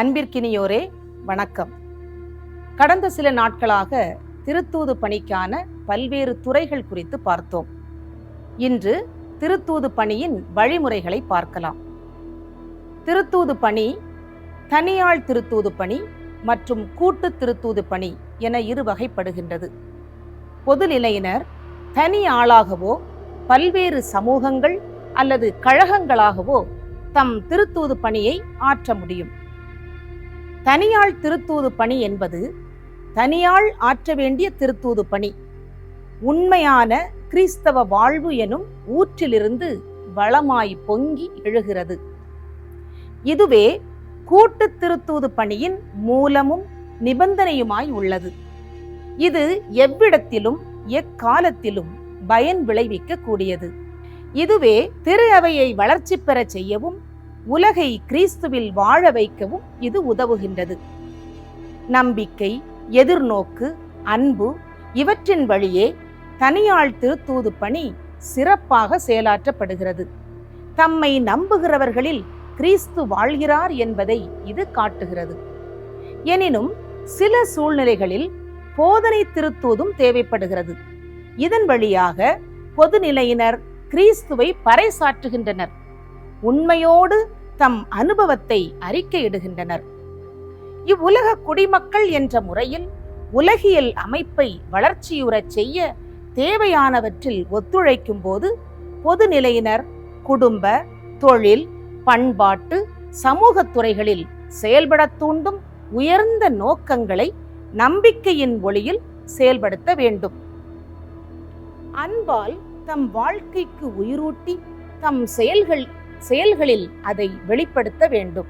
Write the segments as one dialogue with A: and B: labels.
A: அன்பிற்கினியோரே வணக்கம். கடந்த சில நாட்களாக திருத்தூது பணிக்கான பல்வேறு துறைகள் குறித்து பார்த்தோம். இன்று திருத்தூது பணியின் வழிமுறைகளை பார்க்கலாம். திருத்தூது பணி தனியாள் திருத்தூது பணி மற்றும் கூட்டு திருத்தூது பணி என இரு வகைப்படுகின்றது. பொதுநிலையினர் தனி ஆளாகவோ பல்வேறு சமூகங்கள் அல்லது கழகங்களாகவோ தம் திருத்தூது பணியை ஆற்ற முடியும். தனியாள் திருத்தூது பணி என்பது தனியாள் ஆற்ற வேண்டிய திருத்தூது பணி. உண்மையான கிறிஸ்தவ வாழ்வு எனும் ஊற்றிலிருந்து வளமாய் பொங்கி எழுகிறது. இதுவே கூட்டு திருத்தூது பணியின் மூலமும் நிபந்தனையுமாய் உள்ளது. இது எவ்விடத்திலும் எக்காலத்திலும் பயன் விளைவிக்க கூடியது இதுவே திரு அவையை வளர்ச்சி பெறச் செய்யவும் உலகை கிறிஸ்துவில் வாழ வைக்கவும் இது உதவுகின்றது. நம்பிக்கை எதிர்நோக்கு அன்பு இவற்றின் வழியே தனியாள் திருத்தூது பணி சிறப்பாக செயலாற்றப்படுகிறது. தம்மை நம்புகிறவர்களில் கிறிஸ்து வாழ்கிறார் என்பதை இது காட்டுகிறது. எனினும் சில சூழ்நிலைகளில் போதனை திருத்தூதும் தேவைப்படுகிறது. இதன் வழியாக பொதுநிலையினர் கிறிஸ்துவை பறைசாற்றுகின்றனர். உண்மையோடு தம் அனுபவத்தை அறிக்கையிடுகின்றனர். இவ்வுலக குடிமக்கள் என்ற முறையில் உலகியல் அமைப்பை வளர்ச்சியுறச் செய்ய தேவையானவற்றில் ஒத்துழைக்கும் போது பொதுநிலையினர் குடும்ப தொழில் பண்பாட்டு சமூகத் துறைகளில் செயல்படத் தூண்டும் உயர்ந்த நோக்கங்களை நம்பிக்கையின் ஒளியில் செயல்படுத்த வேண்டும். அன்பால் தம் வாழ்க்கைக்கு உயிரூட்டி தம் செயல்கள் செயல்களில் அதை வெளிப்படுத்த வேண்டும்.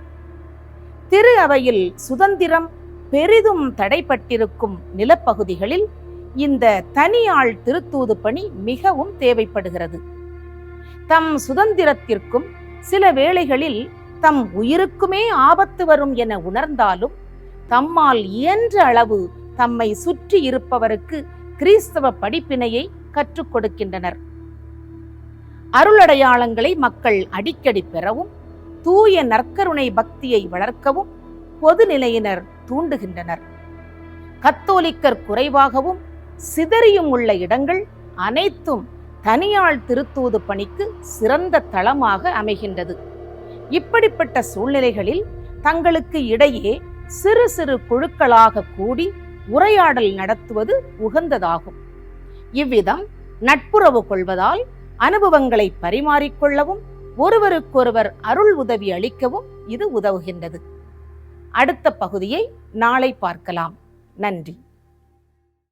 A: திரு அவையில் சுதந்திரம் பெரிதும் தடைப்பட்டிருக்கும் நிலப்பகுதிகளில் இந்த தனியாள் திருத்தூது பணி மிகவும் தேவைப்படுகிறது. தம் சுதந்திரத்திற்கும் சில வேளைகளில் தம் உயிருக்குமே ஆபத்து வரும் என உணர்ந்தாலும் தம்மால் இயன்ற அளவு தம்மை சுற்றி இருப்பவருக்கு கிறிஸ்தவ படிப்பினையை கற்றுக் கொடுக்கின்றனர். அருளடையாளங்களை மக்கள் அடிக்கடி பெறவும் தூய நற்கருணை பக்தியை வளர்க்கவும் பொதுநிலையினர் தூண்டுகின்றனர். கத்தோலிக்கர் குறைவாகவும் சிதறியும் உள்ள இடங்கள் அனைத்தும் தனியாள் திருத்தூது பணிக்கு சிறந்த தளமாக அமைகின்றது. இப்படிப்பட்ட சூழ்நிலைகளில் தங்களுக்கு இடையே சிறு சிறு குழுக்களாக கூடி உரையாடல் நடத்துவது உகந்ததாகும். இவ்விதம் நட்புறவு கொள்வதால் அனுபவங்களை பரிமாறிக்கொள்ளவும் ஒருவருக்கொருவர் அருள் உதவி அளிக்கவும் இது உதவுகின்றது. அடுத்த பகுதியை நாளை பார்க்கலாம். நன்றி.